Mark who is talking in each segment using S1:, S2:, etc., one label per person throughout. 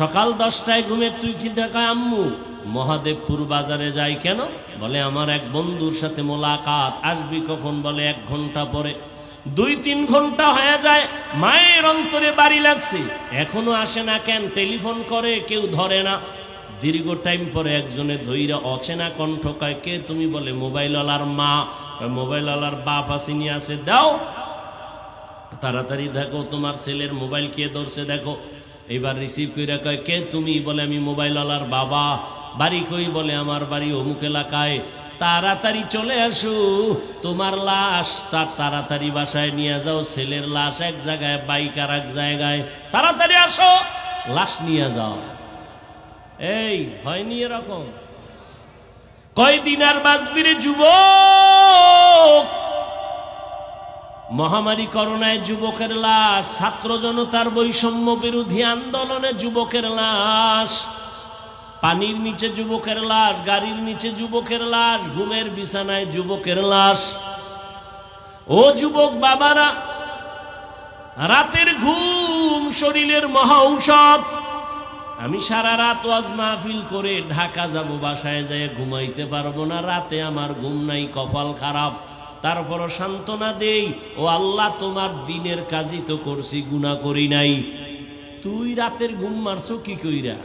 S1: সকাল দশটায় ঘুমে তুই কি ঢাকায় আম্মু, মহাদেবপুর বাজারে যাই কেন? বলে, আমার এক বন্ধুর সাথে মোলাকাত, আসবি কখন? বলে, এক ঘণ্টা পরে। দুই তিন ঘণ্টা হয়ে যায়, মায়ের অন্তরে বাড়ি লাগছে। এখনও আসে না কেন? টেলিফোন করে, কেউ ধরে না। দীর্ঘ টাইম পরে একজনে ধৈর্য অচেনা কণ্ঠ কয়, কে তুমি? বলে, মোবাইলওয়ালার মা। মোবাইলওয়ালার বাপ আসিনি আছে, দাও। তাড়াতাড়ি দেখো, তোমার ছেলের মোবাইল কে ধরছে, দেখো। এবার রিসিভ করে কয়, কে তুমি? বলে, আমি মোবাইল মোবাইলওয়ালার বাবা। বাড়ি কই? বলে, আমার বাড়ি অমুক এলাকায়। তাড়াতাড়ি চলে আসো। তোমার লাশ তার তাড়াতাড়ি বাসায় নিয়ে যাও। ছেলের লাশ এক জায়গায়, বাইক আর এক জায়গায়। তাড়াতাড়ি আসো, লাশ নিয়ে যাও। এই হয়নি এরকম? কয়দিন আর বাঁচবিরে যুবক? মহামারী করোনায় যুবকের লাশ, ছাত্র জনতার বৈষম্য বিরোধী আন্দোলনে যুবকের লাশ, পানির নিচে যুবকের লাশ, গাড়ির নিচে যুবকের লাশ, ঘুমের বিছানায় যুবকের লাশ। ও যুবক বাবারা, রাতের ঘুম, শরীরের মহা ঔষধ। আমি সারা রাত ওয়াজ মাহফিল করে ঢাকা যাব, বাসায় যেয়ে ঘুমাইতে পারব না, রাতে আমার ঘুম নাই, কপাল খারাপ। তারপরও সান্ত্বনা দেই, ও আল্লাহ, তোমার দিনের কাজই তো করছি গুণা করি নাই। তুই রাতের ঘুম মারছো কি কইরা?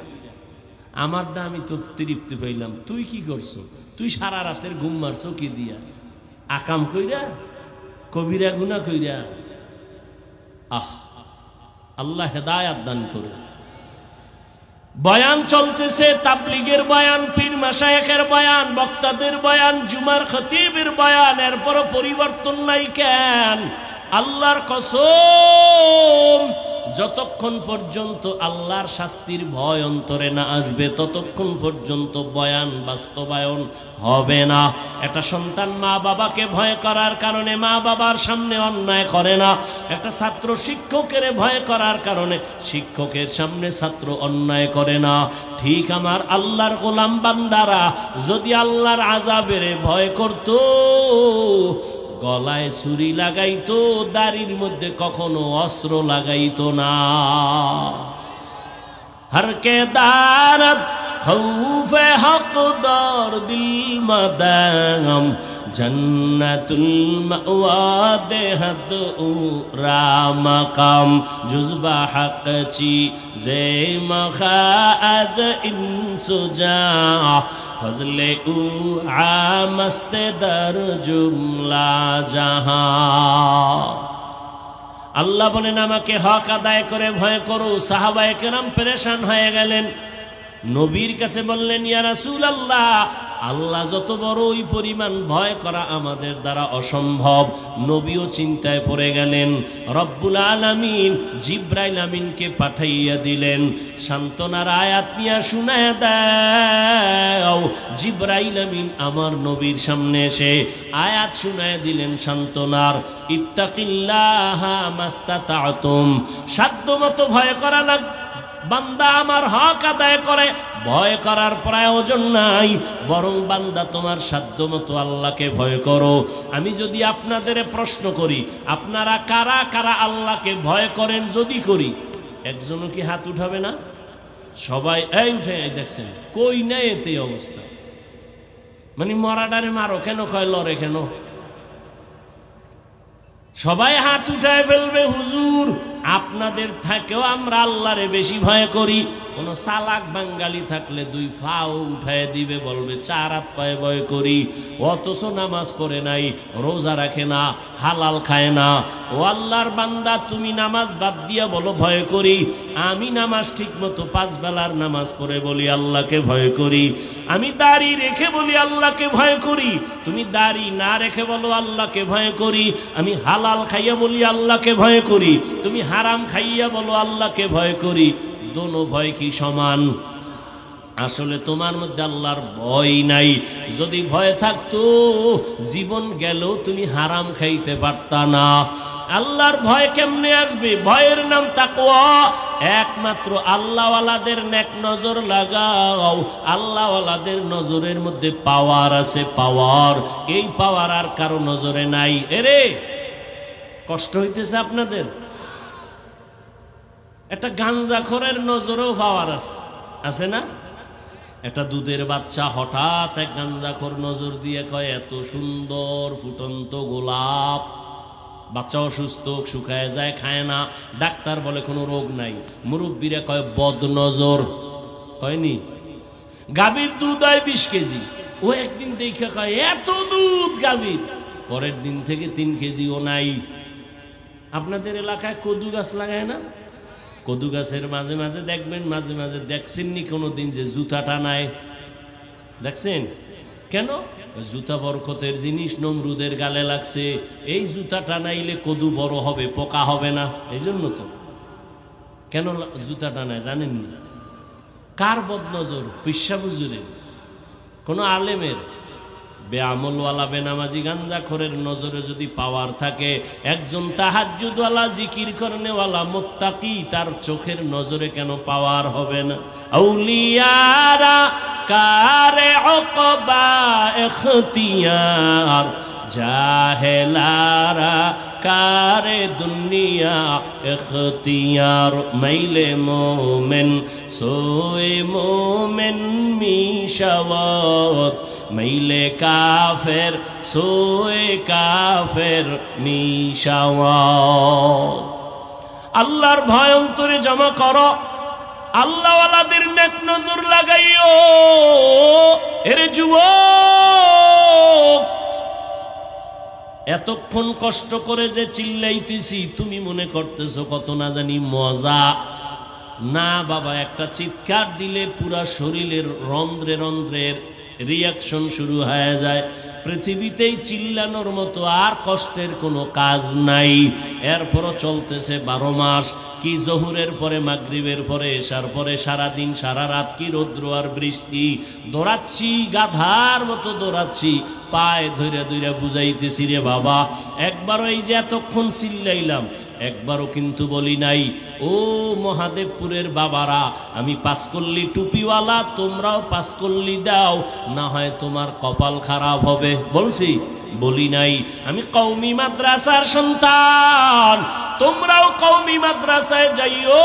S1: আমার দা আমি তো তৃপ্তি পাইলাম। তুই কি করছ? তুই সারা রাতের ঘুম মারছো কি দিয়া? আকাম কইরা? কবিরা গুণা কইরা? আহ, আল্লাহ হেদায়াত দান করে বয়ান চলতেছে, তাবলিগের বয়ান, পীর মাসায়কের বয়ান, বক্তাদের বয়ান, জুমার খতিবের বয়ান, এরপরও পরিবর্তন নাই কেন? আল্লাহর কসম যতক্ষণ পর্যন্ত আল্লাহর শাস্তির ভয় অন্তরে না আসবে, ততক্ষণ পর্যন্ত বয়ান বাস্তবায়ন হবে না। একটা সন্তান মা বাবাকে ভয় করার কারণে মা বাবার সামনে অন্যায় করে না। একটা ছাত্র শিক্ষকের ভয় করার কারণে শিক্ষকের সামনে ছাত্র অন্যায় করে না। ঠিক আমার আল্লাহর গোলাম বান্দারা, যদি আল্লাহর আজাবের ভয় করত গলায় ছুরি লাগাইতো দাড়ির মধ্যে কখনো অস্ত্র লাগাইতো না। हर خوف حق دار دل مدام جنت المأوا دهد اورا مقام جزب حق چی زی مخا از انسو جا فضل او عامست در جملا جہاں আল্লাহ বলেন আমাকে হক আদায় করে ভয় করো সাহাবায় কেরাম পেরেশান হয়ে গেলেন নবীর কাছে বললেন, ইয়া রাসূল আল্লাহ আল্লাহ যত বড় ওই পরিমাণ ভয় করা আমাদের দ্বারা অসম্ভব। নবীও চিন্তায় পড়ে গেলেন। রব্বুল আলামিন জিব্রাইল আমিনকে পাঠাইয়া দিলেন, সান্ত্বনার আয়াত নিয়ে শুনায় দাও। জিব্রাইল আমিন আমার নবীর সামনে এসে আয়াত শুনায় দিলেন সান্ত্বনার, ইত্তাকিল্লাহ মাস্তাতাতুম। সাধ্য মতো ভয় করা লাগ বান্দা আমার হক আদায় করে, ভয় করার প্রয়োজন নাই। বরং বান্দা তোমার সাধ্য মতো আল্লাহকে ভয় করো। আমি যদি আপনাদের প্রশ্ন করি, আপনারা কারা কারা আল্লাহকে ভয় করেন যদি করি? একজনও কি হাত উঠাবে না? সবাই, এই উঠে দেখছেন, কই নেই এতে অবস্থা? মানে মরাডারে মারো, কেন কয় লড়ে কেন? সবাই হাত উঠায় ফেলবে, হুজুর। আপনাদের থাকেও আমরা আল্লাহরে বেশি ভয় করি। কোন সালাক বাঙ্গালি থাকলে দুই ফাও উঠায় দিবে, বলবে, চার হাত পায়ে ভয় করি, অথচ নামাজ পড়ে নাই, রোজা রাখে না, হালাল খায় না। ও আল্লাহর বান্দা, তুমি নামাজ বাদ দিয়া বলো, ভয় করি। আমি নামাজ ঠিক মতো পাঁচ বেলার নামাজ পড়ে বলি, আল্লাহকে ভয় করি। আমি দাড়ি রেখে বলি, আল্লাহকে ভয় করি। তুমি দাড়ি না রেখে বলো, আল্লাহকে ভয় করি। আমি হালাল খাইয়া বলি, আল্লাহকে ভয় করি। তুমি হারাম খাইয়া বলো, আল্লাহকে ভয় করি। দোনো ভয় কি সমান? আসলে তোমার মধ্যে আল্লাহর ভয় নাই। যদি ভয় থাকতো, জীবন গেলেও তুমি হারাম খাইতে পারতা না। আল্লাহর ভয় কেমনে আসবে? ভয়ের নাম তাকওয়া। একমাত্র আল্লাহওয়ালাদের নেক নজর লাগাও। আল্লাহওয়ালাদের নজরের মধ্যে পাওয়ার আছে পাওয়ার। এই পাওয়ার আর কারও নজরে নাই। এরে, কষ্ট হইতেছে আপনাদের? একটা গাঞ্জাখরের নজরেও পাওয়ার আছে আছে না? একটা দুধের বাচ্চা হঠাৎ এক গাঞ্জাখর নজর দিয়ে কয়, এত সুন্দর ফুটন্ত গোলাপ। বাচ্চা অসুস্থ শুকায় যায়, খায় না। ডাক্তার বলে কোনো রোগ নাই। মুরব্বীরা কয় বদ নজর কয়নি? গাভীর দুধ হয় বিশ কেজি। ও একদিন দেখে কয়, এত দুধ গাভীর। পরের দিন থেকে তিন কেজি ও নাই। আপনাদের এলাকায় কদু গাছ লাগায় না? কদু গাছের মাঝে মাঝে দেখবেন, মাঝে মাঝে দেখছেননি কোনো দিন যে জুতা টানায় দেখছেন? কেন? জুতা বরকতের জিনিস নমরুদের গালে লাগছে। এই জুতা টানাইলে কদু বড় হবে, পোকা হবে না। এই জন্য তো। কেন জুতা টানায় জানেননি? কার বদনজর? পিসা বুজুরের কোনো আলেমের? বেআমলওয়ালা, বেনামাজি গাঞ্জাখরের নজরে যদি পাওয়ার থাকে, একজন তাহাজ্জুদওয়ালা, জিকির করনেওয়ালা, মোত্তাকি, তার চোখের নজরে কেন পাওয়ার হবে না? আউলিয়ারা, কারে অকবা এখতিয়ার, জাহেলারা, কারে দুনিয়া এখতিয়ার। মাইলে মোমেন, সোয়ে মোমেন মিশাওয়াত মাইলে কাফের সোয়ে কাফের মিশাওয়াত আল্লাহর ভয় অন্তরে জমা করো। আল্লাহওয়ালাদের নেক নজর লাগাইও। এরে যুবক, এতক্ষণ কষ্ট করে যে চিল্লাইতেছি, তুমি মনে করতেছো কত না জানি মজা। না বাবা, একটা চিৎকার দিলে পুরা শরীরের রন্ধ্রে রন্ধ্রের রিয়াকশন শুরু হয়ে যায়। পৃথিবীতেই চিল্লানোর মতো আর কষ্টের কোনো কাজ নাই। এরপরও চলতেছে বারো মাস। কি জহুরের পরে, মাগরিবের পরে এসার পরে সারা দিন সারা রাত কি রৌদ্র আর বৃষ্টি? দৌড়াচ্ছি, গাধার মতো দৌড়াচ্ছি। পায়ে ধরে ধরে বুঝাইতেছি রে বাবা, একবারও এই যে এতক্ষণ চিল্লাইলাম একবারও কিন্তু বলি নাই, ও মহাদেবপুরের বাবারা, আমি পাঁচকল্লি টুপিওয়ালা, তোমরাও পাঁচকল্লি দাও, না হয় তোমার কপাল খারাপ হবে। বলছি, বলি নাই, আমি কৌমি মাদ্রাসার সন্তান, তোমরাও কৌমি মাদ্রাসায় যাইও,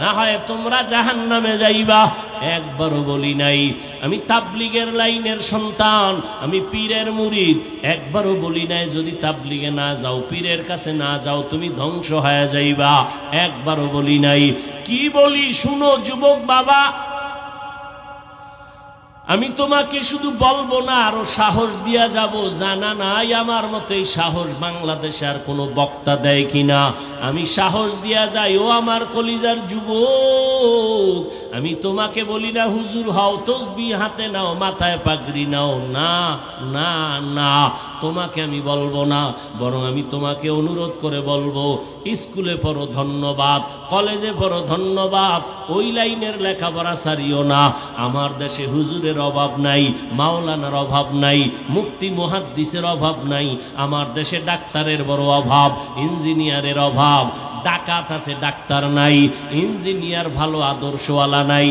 S1: না হয় তোমরা জাহান নামে যাইবা। একবারও বলি নাই, আমি তাবলিগের লাইনের সন্তান, আমি পীরের মুরিদ। একবারও বলি নাই, যদি তাবলিগে না যাও, পীরের কাছে না যাও, তুমি ধ্বংস হয়ে যাইবা। একবারও বলি নাই। কি বলি শুনো যুবক বাবা? আমি তোমাকে শুধু বলব না, আরও সাহস দিয়া যাব। জানা নাই আমার মতো এই সাহস বাংলাদেশে আর কোনো বক্তা দেয় কিনা। আমি সাহস দিয়া যাই, ও আমার কলিজার যুবক। আমি তোমাকে বলি না, হুজুর, হও তসবি হাতে নাও, মাথায় পাগড়ি নাও, না না না, তোমাকে আমি বলব না, বরং আমি তোমাকে অনুরোধ করে বলব, স্কুলে পড়ো ধন্যবাদ, কলেজে পড়ো ধন্যবাদ, ওই লাইনের লেখাপড়া সারিও না, আমার দেশে হুজুরের অভাব নাই, মাওলানার অভাব নাই মুক্তি মুহাদ্দিসের অভাব নাই, আমার দেশে ডাক্তারের বড় অভাব, ইঞ্জিনিয়ারের অভাব ডাকাত আছে ডাক্তার নাই ইঞ্জিনিয়ার ভালো আদর্শওয়ালা নাই।